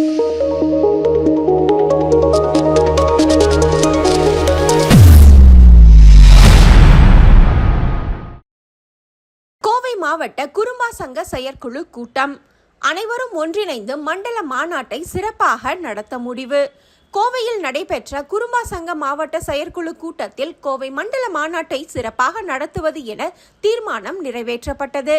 கோவை மாவட்ட குறும்பா சங்க செயற்குழு கூட்டம். அனைவரும் ஒன்றிணைந்து மண்டல மாநாட்டை சிறப்பாக நடத்த முடிவு. கோவையில் நடைபெற்ற குறும்பா சங்க மாவட்ட செயற்குழு கூட்டத்தில் கோவை மண்டல மாநாட்டை சிறப்பாக நடத்துவது என தீர்மானம் நிறைவேற்றப்பட்டது.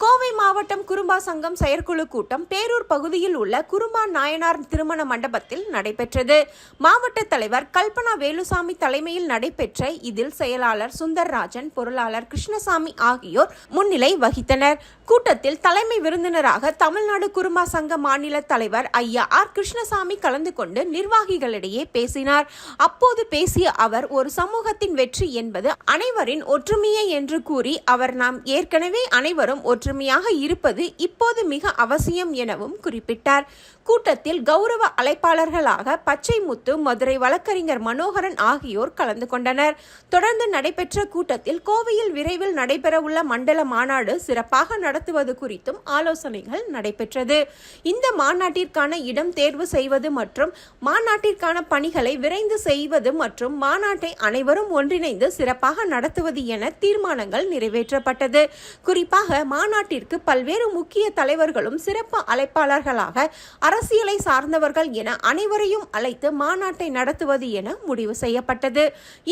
கோவை மாவட்டம் குறும்பா சங்கம் செயற்குழு கூட்டம் பேரூர் பகுதியில் உள்ள குறும்பா நாயனார் திருமண மண்டபத்தில் நடைபெற்றது. மாவட்ட தலைவர் கல்பனா வேலுசாமி தலைமையில் நடைபெற்ற இதில் செயலாளர் சுந்தர்ராஜன் பொருளாளர் கிருஷ்ணசாமி ஆகியோர் முன்னிலை வகித்தனர். கூட்டத்தில் தலைமை விருந்தினராக தமிழ்நாடு குறும்பா சங்க மாநில தலைவர் ஐயா ஆர் கிருஷ்ணசாமி கலந்து கொண்டு நிர்வாகிகளிடையே பேசினார். அப்போது பேசிய அவர் ஒரு சமூகத்தின் வெற்றி என்பது அனைவரின் ஒற்றுமையே என்று கூறி அவர் நாம் ஏற்கனவே அனைவரும் ஒற்றுமையாக இருப்பது இப்போது மிக அவசியம் எனவும் குறிப்பிட்டார். கூட்டத்தில் கௌரவ அழைப்பாளர்களாக பச்சைமுத்து மதுரை வழக்கறிஞர் மனோகரன் ஆகியோர் கலந்து கொண்டனர். தொடர்ந்து நடைபெற்ற கூட்டத்தில் கோவையில் விரைவில் நடைபெறவுள்ள மண்டல மாநாடு சிறப்பாக நடத்துவது குறித்தும் ஆலோசனைகள் நடைபெற்றது. இந்த மாநாட்டிற்கான இடம் தேர்வு செய்வது மற்றும் மாநாட்டிற்கான பணிகளை விரைந்து செய்வது மற்றும் மாநாட்டை அனைவரும் ஒன்றிணைந்து சிறப்பாக நடத்துவது என தீர்மானங்கள் நிறைவேற்றப்பட்டது. குறிப்பாக மாநாட்டிற்கு பல்வேறு முக்கிய தலைவர்களும் சிறப்பு அழைப்பாளர்களாக அரசியலை சார்ந்தவர்கள் என அனைவரையும் அழைத்து மாநாட்டை நடத்துவது என முடிவு செய்யப்பட்டது.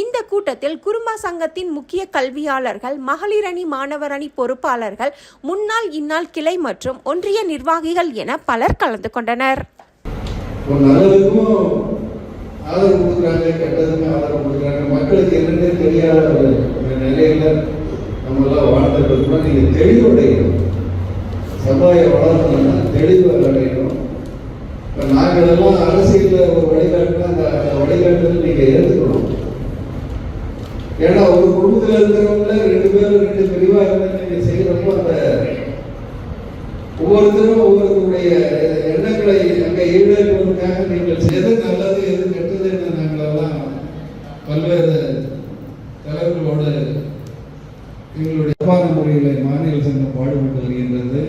இந்த கூட்டத்தில் குடும்ப சங்கத்தின் முக்கிய கல்வியாளர்கள் மகளிரணி மாணவரணி பொறுப்பாளர்கள் முன்னாள் இந்நாள் கிளை மற்றும் ஒன்றிய நிர்வாகிகள் என பலர் கலந்து கொண்டனர். ஆதரவு கொடுக்குறாங்க கெட்டதுக்கு ஆதரவு கொடுக்குறாங்க. மக்களுக்கு என்னன்னே தெரியாத ஒரு நிலையில சொன்னால் நீங்கள் தெளிவடையணும் சமுதாயம் வளரணும்னா தெளிவு அடையணும். இப்போ நாங்களெல்லாம் அரசியலில் ஒரு வழிகாட்டினா அந்த வழிகாட்டுதல் நீங்கள் ஏற்றுக்கணும் ஏன்னா ஒரு குடும்பத்தில் இருக்கிறவங்கள ரெண்டு பேரும் ரெண்டு பிரிவாக இருந்து நீங்கள் செய்கிறப்போ அந்த ஒவ்வொருத்தரும் ஒவ்வொருத்தருடைய எண்ணங்களை அங்கே ஈடேற்பதற்காக நீங்கள் செய்து நல்லது எது கெட்டது எங்களுடைய வியாபார முறையில் மாநில சங்கம் பாடுபட்டு வருகின்றது